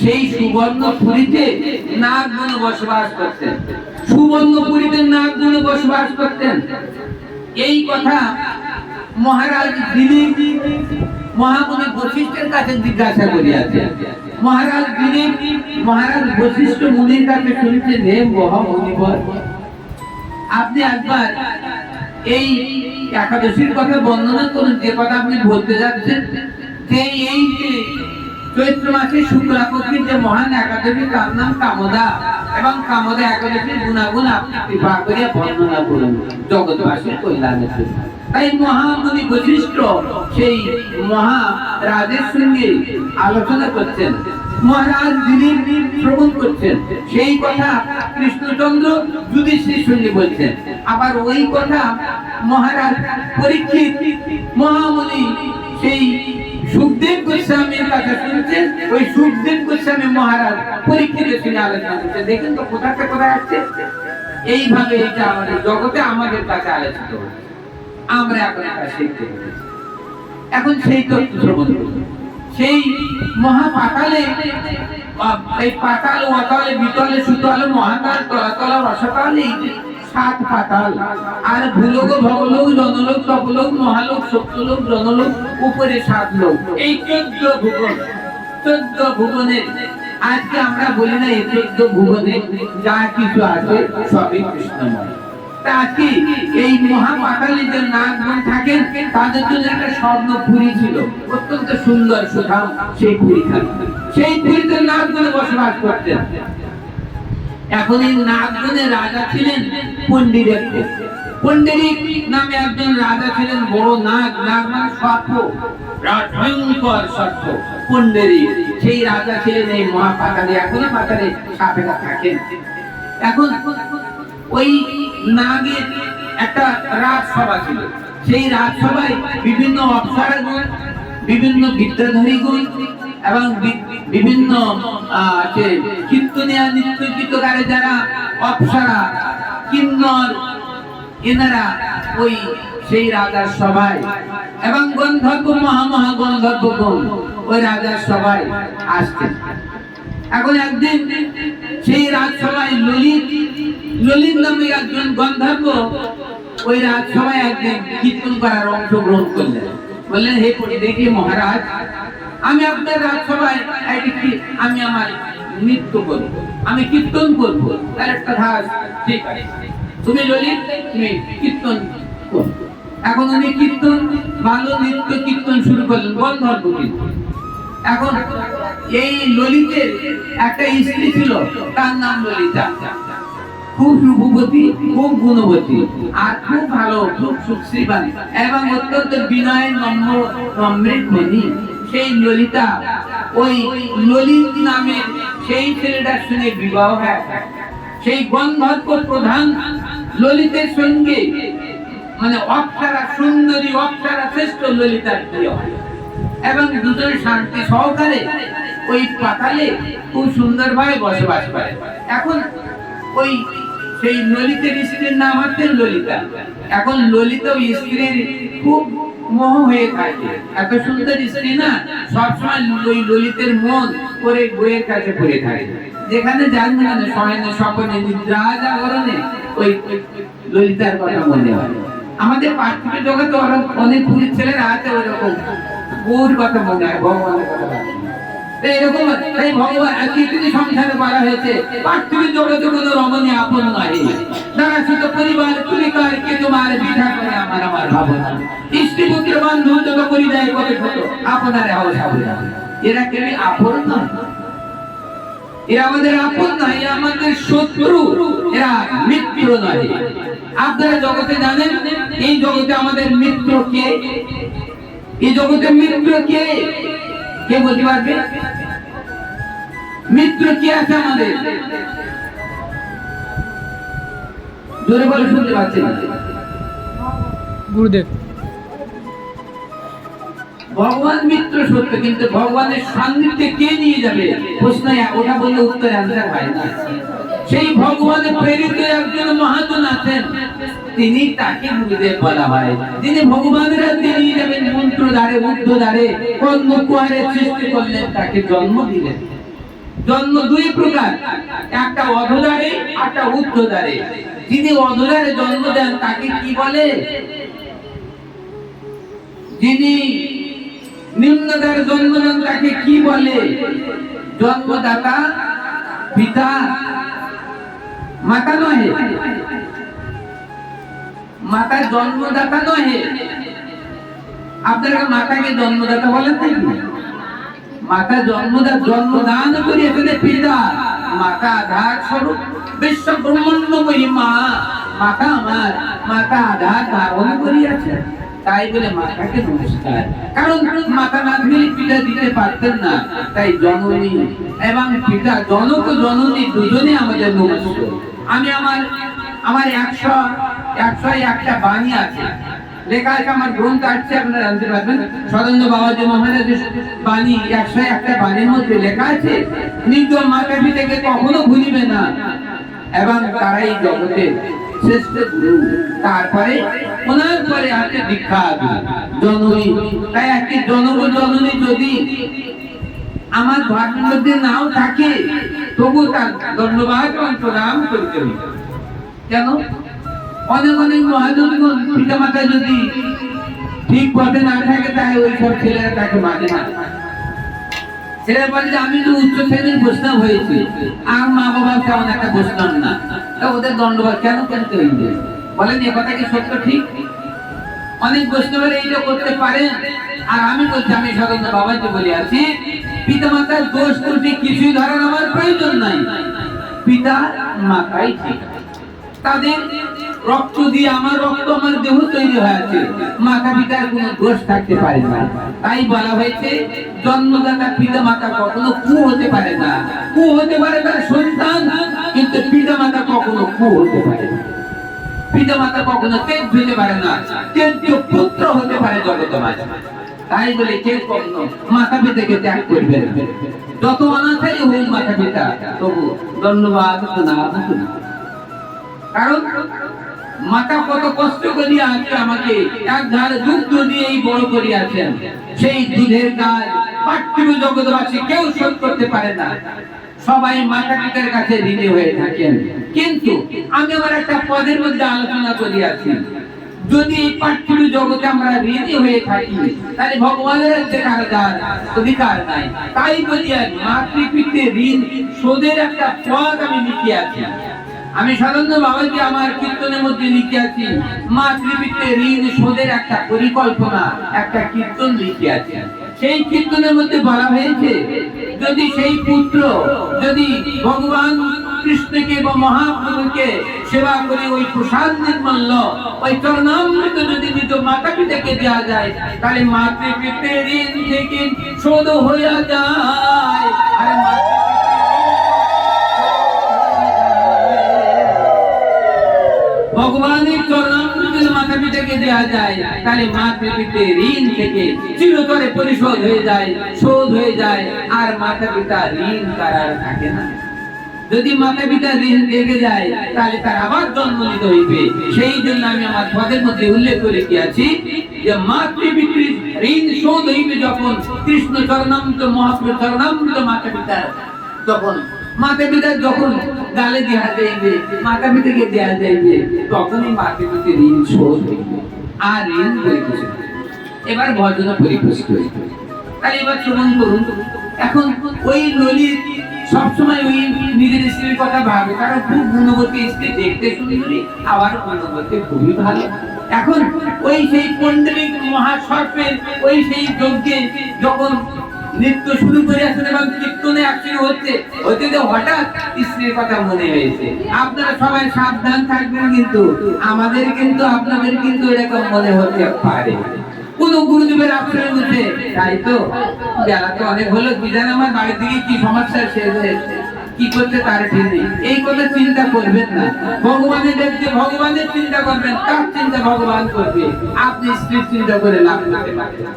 সেই সুবর্ণপুরীতে নাগগণ বসবাস করতেন। সুবর্ণপুরীতে নাগগণ বসবাস করতেন। এই কথা মহারাজ দিলীপ বশিষ্ঠের কাছে জিজ্ঞাসা মহারাজ দিলীপ মহারাজ বশিষ্ঠ মুনির কাছে আপনি একবার এই একাদশীর কথা বর্ণনা করুন। যে কথা আপনি বলতে যাচ্ছেন, যে এই যে চৈত্র মাসে শুক্লাপক্ষীর যে মহান একাদশী, তার নাম কামদা। এবং কামদা একাদশীর গুণাগুণ আপনি কৃপা করিয়া বর্ণনা করুন। জগৎবাসীর কল্যাণের জন্য। তাই মহামুনি বশিষ্ঠ সেই মহা রাজের সঙ্গে আলোচনা করছেন, মহারাজ দিলীপ শ্রবণ করছেন, সেই কথা কৃষ্ণচন্দ্র যুধিষ্ঠির সঙ্গে বলছেন। আবার ওই কথা মহারাজ পরীক্ষিত মহামুনি সেই সুখদেব গোস্বামীর কাছে শুনছেন? ওই সুখদেব গোস্বামী মহারাজ পরীক্ষিতের সঙ্গে আলোচনা করছেন। দেখেন তো কোথা থেকে কোথায় আসছে এইভাবে এটা আমাদের জগতে আমাদের কাছে আলোচিত আমরা এখন এটা শিখতে এখন সেই শ্রবণ সেই মহা পাতালে এই পাতাল ওয়াতালে বিতলে, সুতলে, মহাকাল, তলাতলা, রসকালে সাত পাতাল। আর ভূলোক, ভবলোক, জনলোক, তপলোক, মহালোক সত্যলোক জনলোক, উপরে সাত লোক। এই চোদ্দ ভুবন, চোদ্দ ভুবনের, আজকে আমরা বলি না এই চোদ্দ ভুবনে যা কিছু আছে সবই কৃষ্ণময়। তা কি এই মহাপাতালে যে নাগগণ থাকেন, তাদের জন্য একটা স্বর্ণ পুরী ছিল। অত্যন্ত সুন্দর সুঠাম সেই পুরীখানে। সেই পুরীতে নাগগণে বসবাস করতেন। এখন এই নাগগণের রাজা ছিলেন পণ্ডিরের পণ্ডিরিক নামে একজন রাজা ছিলেন বড় নাগ নাগ মানে সর্প ভয়ঙ্কর সর্প পণ্ডিরিক সেই রাজা ছিলেন এই মহাপাতালে এখনও পাতালে সাপেরা থাকেন। এখন ওই নাগের একটা রাজসভা ছিল। সেই রাজসভায় বিভিন্ন অপ্সরাগণ বিভিন্ন বিদ্যাধরীগণ এবং বিভিন্ন যারা অপ্সরা, কিন্নর, এনারা ওই সেই রাজার সভায়। এবং গন্ধর্ব মহামহা ওই রাজার সভায় এখন একদিন সেই রাজসভায় ললিত ললিত নামে একজন গন্ধর্ব ওই রাজসভায় একদিন কীর্তন করার অংশগ্রহণ করলেন। বললেন, হে দেখি মহারাজ আমি আপনার রাজসভায় একটি আমি আমার নৃত্য করব আমি কীর্তন করব। তার একটা ধাস ঠিক আছে। তুমি ললিত তুমি কীর্তন করো। এখন উনি কীর্তন, ভালো নৃত্য কীর্তন শুরু করলেন গন্ধর্ব কীর্তন। এখন এই ললিতের একটা স্ত্রী ছিল, তার নাম ললিতা। খুব রূপবতী, খুব গুণবতী, আর খুব ভালো, খুব সুশ্রীবান এবং অত্যন্ত বিনয়, নম্র, নম্রের ধনী। সেই ললিতা, ওই ললিত নামের সেই ছেলেটার সঙ্গে বিবাহ হয়। সেই গন্ধর্ব প্রধান ললিতের সঙ্গে মানে অপ্সরা সুন্দরী, অপ্সরা শ্রেষ্ঠ ললিতার প্রিয় এবং দুজন শান্তি সহকারে ওই পাতালে খুব সুন্দরভাবে বসবাস করে। এখন ওই সেই ললিতের স্ত্রীর নাম হচ্ছে ললিতা। এখন ললিত স্ত্রীর খুব মোহ হয়ে থাকে। এত সুন্দর স্ত্রী না, সবসময় ওই ললিতের মন করে বইয়ের কাছে পড়ে থাকে। যেখানে যান মানে শয়নে স্বপনে নিদ্রা জাগরণে ওই ললিতার কথা মনে হয়। আমাদের পার্থিব জগতে অনেক পুরুষ ছেলেরা আছে ওরকম। গৌর কথা মনে হয় ভগবানের কথা। এই ভগবান সংসারে বলা হয়েছে। পার্থিব রমণী আপন তারা শুধু পরিবার কে তোমার বিধা করে আমার আমার ভাবনা। পুত্র বন্ধু যত করে আপনারে এরা আপন এরা আমাদের আপন নয় আমাদের শত্রু। এরা মিত্র নয়। আপনারা জগতে জানেন, এই জগতে আমাদের মিত্র কে? এই জগতে মিত্র কে? কে বলতে পারবে? মিত্র কে আছে আমাদের? জোরে বলে শুনতে পাচ্ছি না। গুরুদেব। ভগবান মিত্র সত্য কিন্তু ভগবানের সান্নিধ্যে কে নিয়ে যাবে? প্রশ্ন ওটা বললে উত্তর অ্যান্সার হয় না। সেই ভগবানের প্রেরিত একজন মহাজন আছেন। তিনি তাকে গুরুদেব বলা হয়। যিনি ভগবানেরা তিনি যাবেন মন্ত্র দ্বারে, বুদ্ধ দ্বারে কর্ম কুয়ারে সৃষ্টি করলেন, তাকে জন্ম দিলেন। জন্ম দুই প্রকার। একটা অধদারে একটা উদ্ধদারে যিনি অধদারে জন্ম দেন, তাকে কি বলে? যিনি নিম্নদারে জন্ম দেন তাকে কি বলে? জন্মদাতা, পিতা, মাতা নহে। মাতা জন্মদাতা নহে। আপনারা মাতাকে জন্মদাতা বলেন নাকি মাতা জন্মদা জন্মদান করিয়াছেন পিতা। মাতা আধার স্বরূপ বিশ্ব ব্রহ্মাণ্ডময়ী মা। মাতা আমার, মাতা আধার ধারণ করিয়াছে। তাই বলে মাতাকে নমস্কার। কারণ মাতা না দিলে পিতা দিতে পারতেন না। তাই জননী এবং পিতা, জনক জননী দুজনে আমাদের নমস্কার। আমি আমার আমার একশো একশো একটা বাণী আছে। লেখা আছে আমার গ্রন্থ আছে আপনারা জানতে পারবেন। বাণী একশো একটা বাণীর মধ্যে লেখা আছে, নিজ মাতা পিতাকে কখনো ভুলিবে না। এবং তারাই জগতে শ্রেষ্ঠ গুরু। তারপরে ওনার পরে আছে দীক্ষা জননী। তাই একটি জনক জননী যদি আমার ভাগ্যের মধ্যে নাও থাকে, তবু তার ধন্যবাদ প্রণাম করতে কেন? অনেক অনেক মহাজনগণ পিতা মাতা যদি ঠিক পথে না থাকে, তাই ওই সব ছেলেরা তাকে মানে না। ছেলে বলে যে, আমি তো উচ্চ শ্রেণির বৈষ্ণব হয়েছি। আর মা বাবা তেমন একটা বৈষ্ণব না। তা ওদের দণ্ডবাদ কেন করতে হইবে? বলেন, এ কথা কি সত্য ঠিক? অনেক বৈষ্ণবের এইটা করতে পারেন আর আমি বলছি, আমি সাধারণত বাবাজি বলে আছি পিতা মাতার দোষ ত্রুটি কিছুই ধরার আমার প্রয়োজন নাই। পিতা মাতাই ঠিক। তাদের রক্ত দিয়ে আমার রক্ত আমার দেহ তৈরি হয়েছে। মাতা পিতার কোনো দোষ থাকতে পারে না। তাই বলা হয়েছে, জন্মদাতা পিতা মাতা কখনো কু হতে পারে না। কু হতে পারে তার সন্তান, কিন্তু পিতা মাতা কখনো কু হতে পারে না। পিতা মাতা কখনো তেজ হতে পারে না। তেজ পুত্র হতে পারে জগত মাঝে। তাই বলে কেউ কখনো মাতা পিতাকে ত্যাগ করবে না। যত অনাথাই হোক মাতা পিতা তবু ধন্যবাদ প্রণাম। কারণ মাতা কত কষ্ট করিয়া আছে আমাকে এক ধারে দুধ দিয়েই বড় করিয়াছেন। সেই দুধের কাজ পার্থিব জগৎবাসী কেউ শোধ করতে পারে না। সবাই মাতা পিতার কাছে ঋণী হয়ে থাকেন। কিন্তু আমি আমার একটা পদের মধ্যে আলোচনা করিয়াছি। যদি এই পার্থিব জগতে আমরা ঋণী হয়ে থাকি, তাহলে ভগবানের কাছে কারদার অধিকার নাই। তাই বলিয়া মাতৃপিতৃ ঋণ, শোধের একটা পদ আমি লিখিয়াছি। আমি সাধারণত বাবাজি আমার কীর্তনের মধ্যে লিখে আছি মাতৃপিত্রে ঋণ শোধের একটা পরিকল্পনা, একটা কীর্তন লিখে আছে। সেই কীর্তনের মধ্যে বলা হয়েছে, যদি সেই পুত্র, যদি ভগবান কৃষ্ণকে বা মহাপ্রভুকে সেবা করে ওই প্রসাদ নির্মল্য, ওই চরণামৃত যদি নিজ মাতা পিতাকে দেওয়া যায়, তাহলে মাতৃপিত্রে ঋণ থেকে শোধ হইয়া যায়। আরে মাতৃ ভগবানের চরণামৃতের মাথা পিতাকে দেওয়া যায়। তাহলে মাথা পিতে ঋণ থেকে চিরতরে পরিশোধ হয়ে যায়, শোধ হয়ে যায়। আর মাতা পিতা ঋণ তার আর থাকে না। যদি মাতা পিতা ঋণ লেগে যায়, তাহলে তার আবার জন্ম নিতে হইবে। সেই জন্য আমি আমার পদের মধ্যে উল্লেখ করে গিয়েছি যে মাতৃপিতৃ ঋণ শোধ হইবে যখন কৃষ্ণ চরণামৃত, মহাপ্রভু চরণামৃত মাতা পিতা তখন মাতা পিতা যখন গালে দেওয়া যাইবে মাতা পিতাকে দেওয়া যাইবে তখনই মাতা পিতা ঋণ শোধ আর ঋণ করিতেছে এবার ভজনা পরিপুষ্ট হইবে তাহলে এবার শ্রবণ করুন। এখন ওই ললিত সবসময় ওই নিজের স্ত্রীর কথা ভাবে, কারণ খুব গুণবতী স্ত্রী, দেখতে সুন্দরী, আবার গুণবতী খুবই ভালো। এখন ওই সেই পন্ডলিক মহাসর্পের, ওই সেই যজ্ঞে যখন নৃত্য শুরু করে আসেন এবং কীর্তনে আসলে হচ্ছে। হতে হঠাৎ স্ত্রীর কথা মনে হয়েছে আপনারা সবাই সাবধান থাকবেন কিন্তু, আমাদের কিন্তু, আপনাদের কিন্তু এরকম মনে হতে পারে। কোন গুরুদেবের আশ্রয় মধ্যে তাই তো? বেলা তো অনেক হলো বিধান আমার বাড়ি থেকে কি সমস্যা শেষ হয়েছে কি করতে তার ঠিক নেই। এই কথা চিন্তা করবেন না। ভগবানের দেখতে ভগবানের চিন্তা করবেন, তার চিন্তা ভগবান করবে। আপনি স্ত্রীর চিন্তা করে লাভ করতে পারবেন না।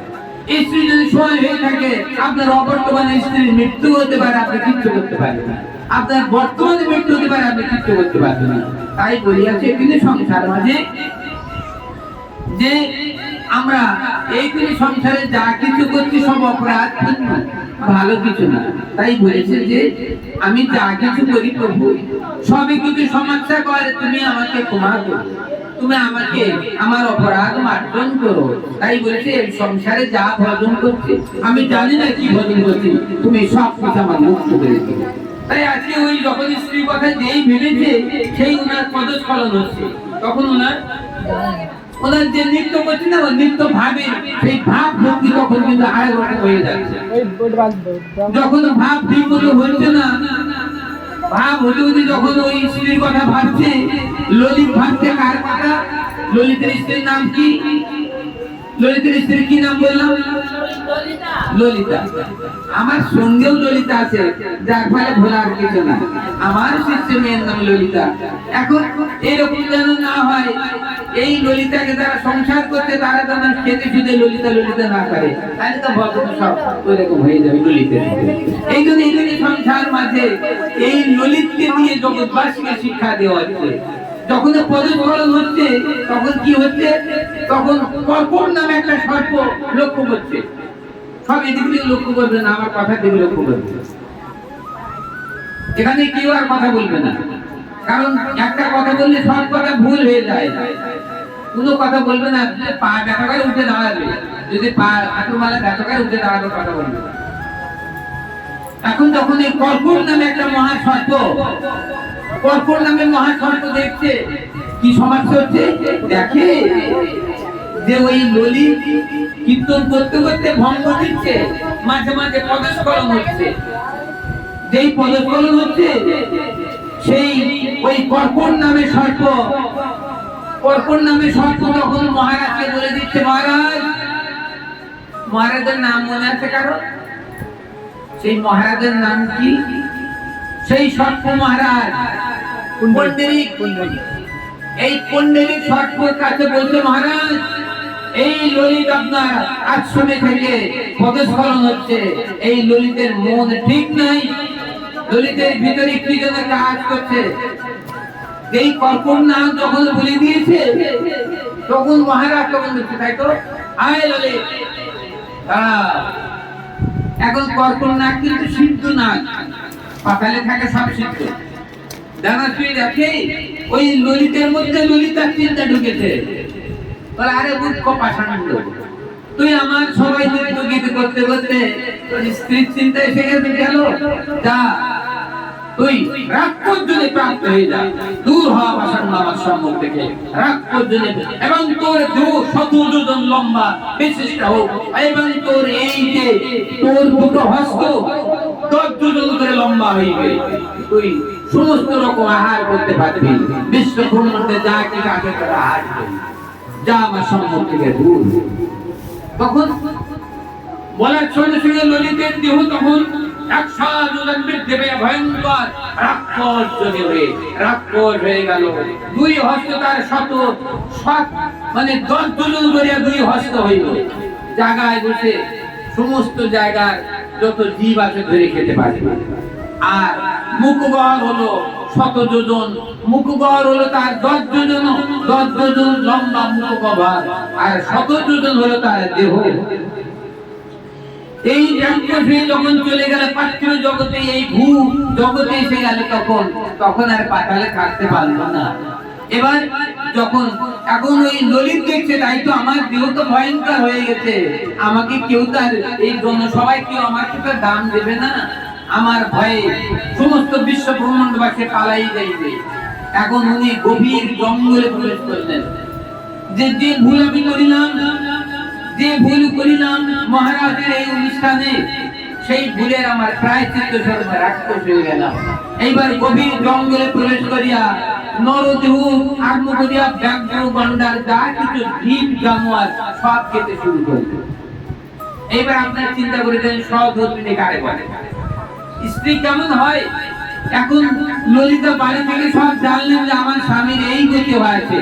স্ত্রী যদি সময় হয়ে থাকে, আপনার অবর্তমানে স্ত্রীর মৃত্যু হতে পারে, আপনি কিচ্ছু করতে পারবেন না। আপনার বর্তমানে মৃত্যু হতে পারে, আপনি কিচ্ছু করতে পারবেন না। তাই বলিয়াছে কিন্তু সংসার মাঝে যে আমরা এই করে সংসারে যা কিছু করছি সব অপরাধ ভালো কিছু না। তাই বলেছে যে, আমি যা কিছু করি প্রভু, সবই কিছু সমস্যা করে, তুমি আমাকে ক্ষমা করো। তুমি আমাকে আমার অপরাধ মার্জন করো। তাই বলেছে সংসারে যা ভজন করছি, আমি জানি না কি ভজন করছি, তুমি সব কিছু আমার মুক্ত করে তাই আজকে ওই যখন কথা যেই ভেবেছে, সেই পদস্খলন হচ্ছে। তখন উনার ওনার যে নৃত্য করছে না নৃত্য ভাবে সেই ভাব ভক্তি তখন কিন্তু আয় হয়ে যাচ্ছে। যখন ভাব ঠিক হচ্ছে না ভাব হতে হতে যখন ওই স্ত্রীর কথা ভাবছে ললিত ভাবছে কার কথা? ললিতের স্ত্রীর নাম কি? ললিতের স্ত্রীর কি নাম বললাম? ললিতা। আমার সঙ্গেও ললিতা আছে যার ফলে ভোলার কিছু না। আমার শিষ্য মেয়ের নাম ললিতা। এখন এরকম যেন না হয় এই ললিতাকে যারা সংসার করতে তারা যেন খেতে শুধু ললিতা ললিতা না করে। তাহলে তো ভদ্র সব ওইরকম হয়ে যাবে ললিতের এই জন্য এই জন্য সংসার মাঝে এই ললিতকে দিয়ে জগৎবাসীকে শিক্ষা দেওয়া হচ্ছে। যখন পদস্খলন হচ্ছে, তখন কি হচ্ছে? তখন কর্কট নামে একটা সর্প লক্ষ্য করছে। সব এদিক থেকে লক্ষ্য করবে না, আমার কথা দিকে লক্ষ্য করবে। এখানে কেউ আর কথা বলবে না। কারণ একটা কথা বললে সব কথা ভুল হয়ে যায়। কোনো কথা বলবে না যে পা ব্যথা করে উঠে দাঁড়াবে। যদি পা হাঁটু মালা ব্যথা করে উঠে দাঁড়াবে কথা বলবে। এখন যখন এই কর্কট নামে একটা মহাসর্প কর্কট নামে মহাসর্প দেখছে, কি সমস্যা হচ্ছে? দেখে যে ওই ললি কীর্তন করতে করতে ভঙ্গ দিচ্ছে, মাঝে মাঝে পদস্খলন হচ্ছে। যেই পদস্খলন হচ্ছে সেই ওই কর্কট নামে সর্প। কর্কট নামে সর্প তখন মহারাজকে বলে দিচ্ছে মহারাজ মহারাজের নাম মনে আছে কারও? সেই মহারাজের নাম কি? সেই সর্প মহারাজ। পন্ডিরিক এই পন্ডিরিক সর্পের কাছে বলছে মহারাজ এই ললিত আপনার আশ্রমে থেকে পদস্খলন হচ্ছে। এই ললিতের মন ঠিক নাই। ললিতের ভিতরে কি যেন কাজ করছে? এই কর্কট নাম যখন বলে দিয়েছে, তখন মহারাজ তখন বলছে, তাই তো? আয় এখন কর্কট নাক কিন্তু সিদ্ধ নাক পাতালে থাকে সব সিদ্ধ। দানা শুয়ে দেখে, ওই ললিতের মধ্যে ললিতার চিন্তা ঢুকেছে। আরে মূর্খ পাষাণ্ড তুই আমার সবাই গীত করতে করতে তোর স্ত্রীর চিন্তা এসে গেছে গেল যা, তুই রাগ পর্যন্ত প্রাপ্ত হয়ে যা। দূর হওয়া পাষাণ্ড আমার সম্মুখ থেকে রাগ পর্যন্ত। এবং তোর দেহ শত যোজন লম্বা, বিশিষ্ট হোক। এবং তোর এই যে তোর দুটো হস্ত, দশ যোজন করে লম্বা হইবে তুই সমস্ত রকম আহার করতে পারবি। বিশ্ব ব্রহ্মাণ্ডে যা কিছু আছে তার আহার যা আমার সম্মুখ থেকে দূর। তখন বলার সঙ্গে সঙ্গে ললিতের দেহ তখন দেবে ভয়ঙ্কর হয়ে গেল। দুই শত সাত মানে দুই হস্ত জায়গায় বসে সমস্ত জায়গার যত জীব আছে ধরে খেতে পারে। আর হলো শত যোজন হলো তার দশ যোজন দশ যোজন লম্বা আর শত যোজন হলো তার দেহ। এই যখন চলে পাত্র জগতে, এই ভূ জগতে এসে তখন। তখন আর পাতালে থাকতে পারল না। এবার যখন এখন ওই ললিত দেখছে, তাই তো আমার দেহ তো ভয়ঙ্কর হয়ে গেছে। আমাকে কেউ তার, এই জন্য সবাই কেউ আমাকে তো দাম দেবে না। আমার ভয়ে সমস্ত বিশ্ব ব্রহ্মাণ্ডবাসী পালাই যাইবে এখন উনি গভীর জঙ্গলে প্রবেশ করলেন। যে যে ভুল আমি করিলাম, যে ভুল করিলাম মহারাজের এই অনুষ্ঠানে, সেই ভুলের আমার প্রায় চিত্ত স্বরূপ রাক্ষস হয়ে গেলাম। এইবার গভীর জঙ্গলে প্রবেশ করিয়া নরদেহ আরম্ভ করিয়া ব্যাঘ্র, গন্ডার, যা কিছু জীব, জানোয়ার, সব খেতে শুরু করল। এইবার আপনার চিন্তা করে দেন সহধর্মিনী কারে বলে স্ত্রী কেমন হয়? এখন ললিতা বাড়ি থেকে সব জানলেন যে আমার স্বামীর এই গতি হয়েছে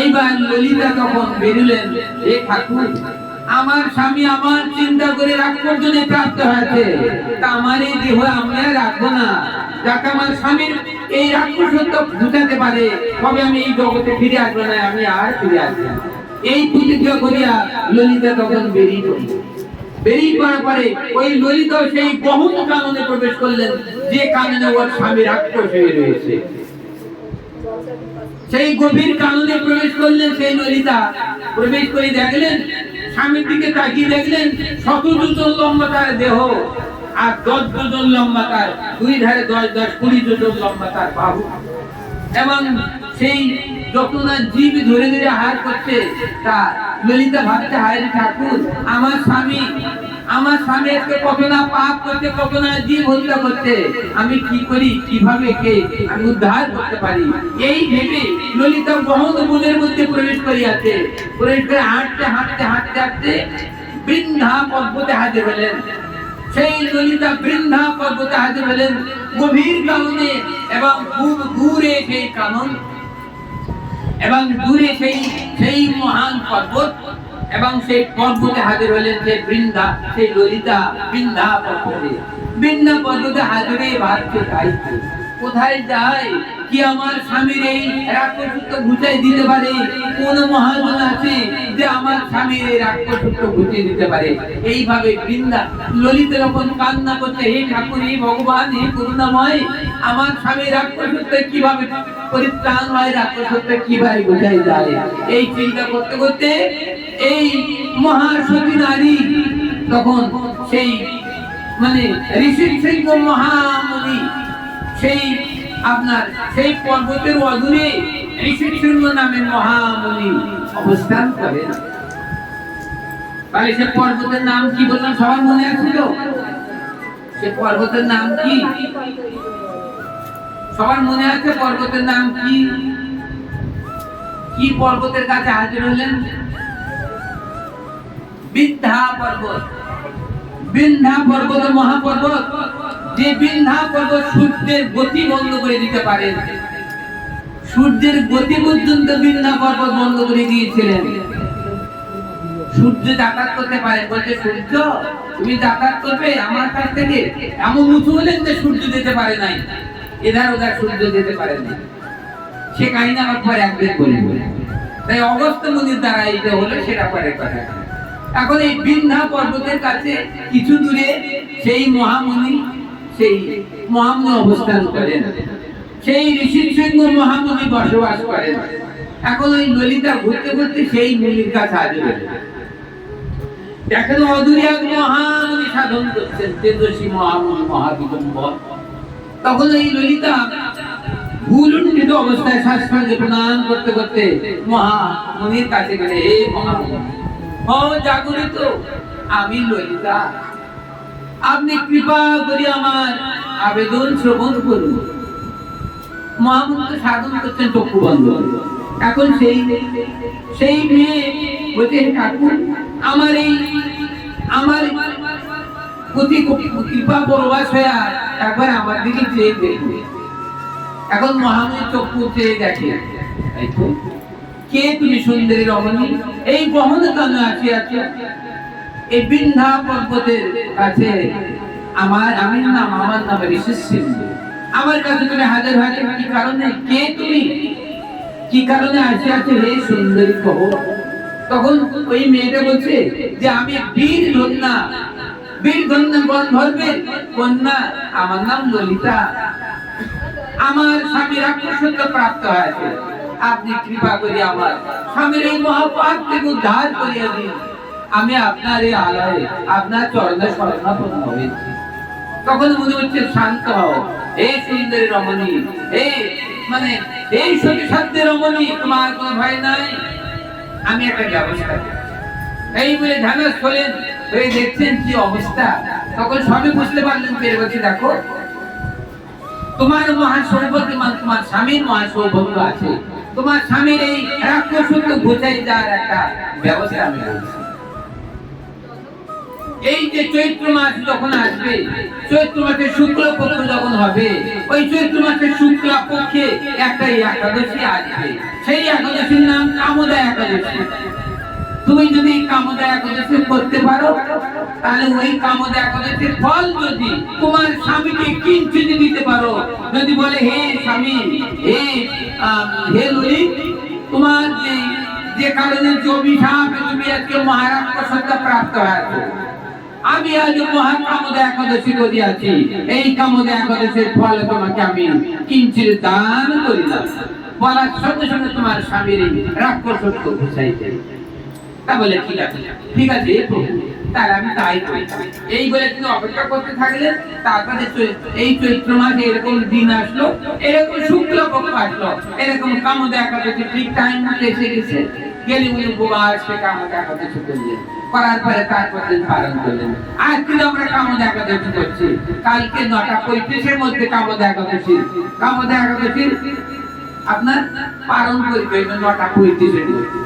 এইবার ললিতা তখন বেরুলেন হে ঠাকুর, আমার স্বামী আমার চিন্তা করে রাগ পর্যন্ত প্রাপ্ত হয়েছে। তা আমার এই দেহ আমি আর রাখব না। যাকে আমার স্বামীর এই রাক্ষসত্ব ঘুটাতে পারে, তবে আমি এই জগতে ফিরে আসব না, আমি আর ফিরে আসব এই প্রতিজ্ঞা করিয়া ললিতা তখন বেরিয়ে পড়ল। বেরিয়ে পড়ার পরে ওই ললিতা সেই বহুত কাননে প্রবেশ করলেন। যে কাননে ওর স্বামী রাক্ষস হয়ে রয়েছে। সেই গভীর কাননে প্রবেশ করলেন সেই ললিতা। প্রবেশ করে দেখলেন, স্বামীর দিকে তাকিয়ে দেখলেন শত যোজন লম্বা তার দেহ আর দশ যোজন লম্বা তার, দুই ধারে দশ দশ, কুড়ি যোজন লম্বা তার বাহু। এবং সেই যত না জীব ধরে ধরে হার করছে তা ললিতা ভাবছে, হায় ঠাকুর, আমার স্বামী আমার স্বামী আজকে কত না পাপ করছে, কত না জীব হত্যা করছে। আমি কি করি, কীভাবে, কে? আমি উদ্ধার করতে পারি। এই ভেবে ললিতা বহুত মনের মধ্যে প্রবেশ করিয়াছে। প্রবেশ করে হাঁটতে হাঁটতে হাঁটতে হাঁটতে বৃদ্ধা পর্বতে হাজির হলেন। সেই ললিতা বৃদ্ধা পর্বতে হাজির হলেন। গভীর কারণে এবং খুব দূরে সেই কানন এবং দূরে সেই সেই মহান পর্বত এবং সেই পর্বতে হাজির হলেন সেই বৃন্দা, সেই ললিতা বৃন্দা পর্বতে বৃন্দা পর্বতে হাজিরে ভাবছে তাই তো। কোথায় যায়? কি আমার স্বামীর এই রাক্ষসত্ব ঘুচাই দিতে পারে? কোন মহাজন আছে যে আমার স্বামীর এই রাক্ষসত্ব ঘুচিয়ে দিতে পারে? এইভাবে বৃন্দা ললিত যখন কান্না করছে, হে ঠাকুর, হে ভগবান, হে করুণাময়, আমার স্বামীর রাক্ষসত্ব কীভাবে পরিত্রাণ হয় রাক্ষসত্ব কীভাবে ঘুচাই যায়? এই চিন্তা করতে করতে এই মহাসতী নারী তখন সেই মানে ঋষি সিংহ মহামুনি সেই আপনার সেই পর্বতের অদূরে ঋষি সিংহ নামের মহামুনি অবস্থান করেন তাহলে সে পর্বতের নাম কি বললাম? সবার মনে আছে তো? সে পর্বতের নাম কি? সবার মনে আছে পর্বতের নাম কি? কি পর্বতের কাছে হাজির হলেন? বিন্ধা পর্বত। বিন্ধা পর্বত মহাপর্বত। যে বিন্ধা পর্বত সূর্যের গতি বন্ধ করে দিতে পারে। সূর্যের গতি পর্যন্ত বিন্ধা পর্বত বন্ধ করে দিয়েছিলেন। সূর্য যাতায়াত করতে পারে। বলছে, সূর্য, তুমি যাতায়াত করবে? আমার কাছ থেকে এমন উঁচু হলেন যে সূর্য যেতে পারে নাই। এধার ওধার সূর্য যেতে পারে না। সে কাহিনী আমার পরে একদিন বলব তাই অগস্ত মুনির দ্বারা এইটা হলো, সেটা পরে কথা। এখন এই বিন্ধা পর্বতের কাছে কিছু দূরে সেই মহামুনি সেই মহামুনি অবস্থান করেন। সেই ঋষি সিংহ মহামুনি বসবাস করেন। এখন ওই ললিতা ঘুরতে ঘুরতে সেই মুনির কাছে হলেন দেখেন অদূরে এক মহামুনি সাধন করছেন, তেজস্বী মহামুনি মহাবিদম্বর তখন এই ললিতা ভুলুণ্ঠিত অবস্থায় শ্বাসফাঙ্গে প্রণাম করতে করতে মহামুনির কাছে গেলে হে মহামুনি ও জাগরিত, আমি ললিতা। আপনি কৃপা করে আমার আবেদন শ্রবণ করুন। মহামন্ত্র সাধন করছেন চক্ষু বন্ধ এখন সেই সেই মেয়ে বলছে, "হে ঠাকুর, আমার এই, আমার প্রতি কৃপা পরবাস হয়ে একবার আমার দিকে চেয়ে দেখবে। এখন মহামণি চক্ষু চেয়ে দেখে? কে তুমি সুন্দরী রমণী? এই গহনে কেন আছে আছে এই বিন্ধা পর্বতের কাছে আমার, আমি নাম আমার নাম ঋষি সিংহ আমার কাছে তুমি হাজার হাজার, কি কারণে? কে তুমি? কি কারণে আসে আছে হে সুন্দরী কহ তখন ওই মেয়েটা বলছে যে, আমি বীর ধন্যা। বীর ধন্যা গন্ধর্বের কন্যা, আমার নাম ললিতা। আমার স্বামীর আকর্ষণ প্রাপ্ত হয়েছে। আপনি কৃপা করে আমার স্বামীর এই মহাপাপ থেকে উদ্ধার করিয়া দিন। আমি আপনার এই আলয়ে আপনার চরণে শরণাপন্ন হয়েছি। তখন মনে হচ্ছে শান্ত হও। এই সুন্দরী রমণী, এই মানে এই সতী সাধ্যে রমণী, তোমার কোনো ভয় নাই। আমি একটা ব্যবস্থা এই বলে ধানাস হলেন হয়ে দেখছেন কি অবস্থা? তখন বুঝতে পারলেন দেখো। তোমার সৌভাগ্য তোমার স্বামীর সৌভাগ্য আছে। তোমার স্বামীর এই বোঝাই যাওয়ার একটা ব্যবস্থা আমি এই যে চৈত্র মাস যখন আসবে, চৈত্র মাসের শুক্ল পক্ষ যখন হবে, ওই চৈত্র মাসের শুক্ল পক্ষে একটা একাদশী আসবে। সেই একাদশীর নাম কামদা একাদশী। তুমি যদি কামদা একাদশী করতে পারো, তাহলে ওই কামদা একাদশীর ফল যদি তোমার স্বামীকে কিঞ্চিত দিতে পারো, যদি বলে, হে স্বামী, হে হে ললিত, তোমার যে যে কারণে যে অভিশাপ তুমি আজকে মহারাজ প্রসন্ন প্রাপ্ত হয়েছে। আমি আজ মহান কামদা একাদশী করিয়াছি। এই কামদা একাদশীর ফল তোমাকে আমি কিঞ্চিত দান করিলাম। বলার সঙ্গে সঙ্গে তোমার স্বামীর রাক্ষসত্ব ঘুষাইতে তা বলে ঠিক আছে। ঠিক আছে আমি তাই এই বলে তিনি অপেক্ষা করতে থাকলেন, তারপরে এই চৈত্র মাসে এরকম দিন আসলো, এরকম শুক্ল পক্ষ আসলো, এরকম একাদশী ঠিক টাইম এসে গেছে। গেলে উনি একাদশী করলেন করার পরে তারপর দিন পালন করলেন। কিন্তু আমরা কামদ একাদশী করছি। কালকে নটা পঁয়ত্রিশের মধ্যে কামদ একাদশী কামদ একাদশী আপনার পালন করবে নটা পঁয়ত্রিশের মধ্যে।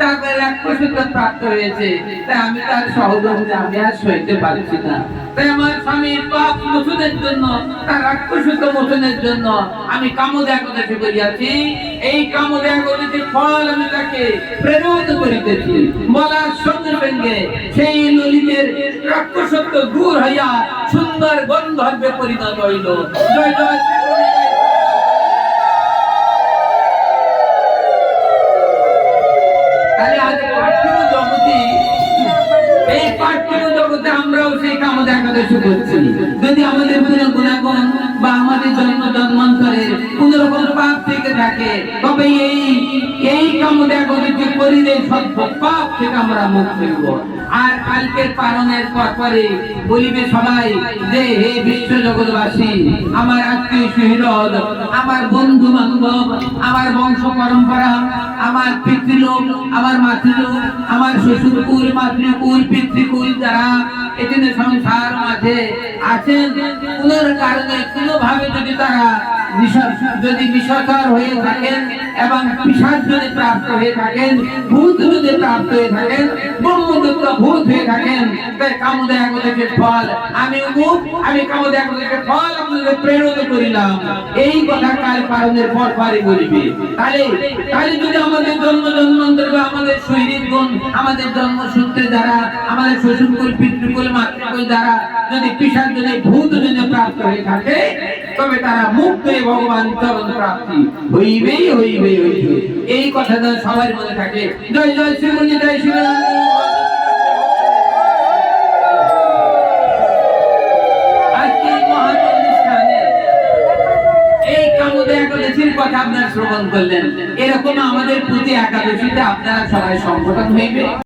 তারপরে রাক্ষসত্ব প্রাপ্ত হয়েছে। তাই আমি তার আমি আর সইতে পারছি না। তাই আমার স্বামীর পাপ মোচনের জন্য, তার মোচনের জন্য আমি করিয়াছি এই ফল আমি তাকে প্রেরণ করিতেছি। বলার সঙ্গে সঙ্গে সেই ললিতের রাক্ষসত্ব দূর হইয়া সুন্দর গন্ধর্বে পরিণত হইল। জয় জয়। যদি আমাদের গুণাগুণ বা আমাদের জন্ম কোন রকম পাপ থেকে থাকে, তবে এই এই করিলে সব পাপ থেকে আমরা মুক্তি হব আর কালকের পালনের পরে বলিবে সবাই যে, হে বিশ্ব জগৎবাসী, আমার আত্মীয় সুহৃদ আমার বন্ধু বান্ধব আমার বংশ পরম্পরা আমার পিতৃলোক, আমার মাতৃলোক, আমার শ্বশুরকুল, মাতৃকুল, পিতৃকুল যারা এখানে সংসার মাঝে আছেন কোন কারণে কোনোভাবে যদি তারা যদি বিষচর হয়ে থাকেন এবং পিসাদ যদি প্রাপ্ত হয়ে থাকেন, ভূত যদি প্রাপ্ত হয়ে থাকেন ব্রহ্মদত্ত ভূত হয়ে থাকেন যদি আমাদের জন্ম জন্মান্তর বা আমাদের শৈরিক গুণ মাতৃকুল যারা যদি পিসার যদি ভূত যদি প্রাপ্ত হয়ে থাকে, তবে তারা মুক্ত এই কথা আপনারা শ্রবণ করলেন। এরকম আমাদের প্রতি একাদশীতে আপনারা সবাই সংগঠন হইবে।